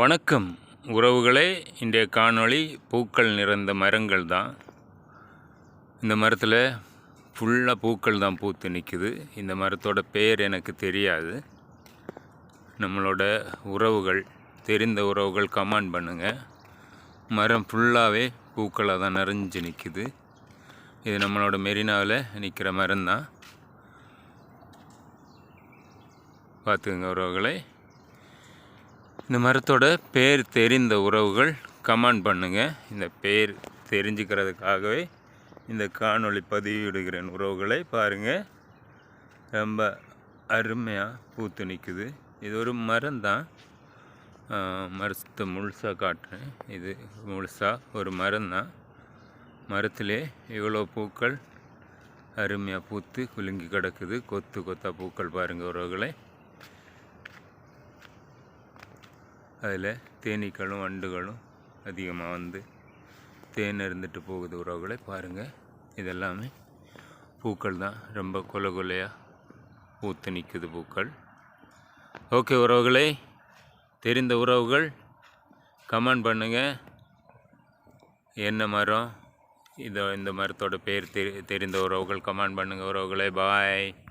வணக்கம். உறவுகளே இன்றைய காணொளி பூக்கள் நிறைந்த மரங்கள் தான். இந்த மரத்தில் ஃபுல்லாக பூக்கள் தான் பூத்து நிற்குது இந்த மரத்தோட பேர் எனக்கு தெரியாது. நம்மளோட உறவுகள் தெரிந்த உறவுகள் கமெண்ட் பண்ணுங்கள் மரம் ஃபுல்லாகவே பூக்களாக தான் நிறைஞ்சு நிற்குது இது நம்மளோட மெரினாவில் நிற்கிற மரம் தான் பார்த்துங்க உறவுகளை. இந்த மரத்தோட பேர் தெரிந்த உறவுகள் கமெண்ட் பண்ணுங்கள் இந்த பேர் தெரிஞ்சுக்கிறதுக்காகவே இந்த காணொளி பதிவிடுகிறேன். உறவுகளை பாருங்கள் ரொம்ப அருமையாக பூத்து நிற்குது இது ஒரு மரம் தான் மரத்தை முழுசாக காட்டுறேன். இது முழுசாக ஒரு மரம் தான் மரத்திலே இவ்வளோ பூக்கள் அருமையாக பூத்து குலுங்கி கிடக்குது. கொத்து கொத்தா பூக்கள் பாருங்கள் உறவுகளை. அதில் தேனீக்களும் வண்டுகளும் அதிகமாக வந்து தேன் இருந்துட்டு போகுது உறவுகளை. பாருங்கள் இதெல்லாமே பூக்கள் தான். ரொம்ப கொலை கொலையாக பூத்து நிற்குது பூக்கள். ஓகே உறவுகளை தெரிந்த உறவுகள் கமெண்ட் பண்ணுங்கள் என்ன மரம்? இதோ இந்த மரத்தோட பேர் தெரி தெரிந்த உறவுகள் கமெண்ட் பண்ணுங்கள் உறவுகளே. பாய்.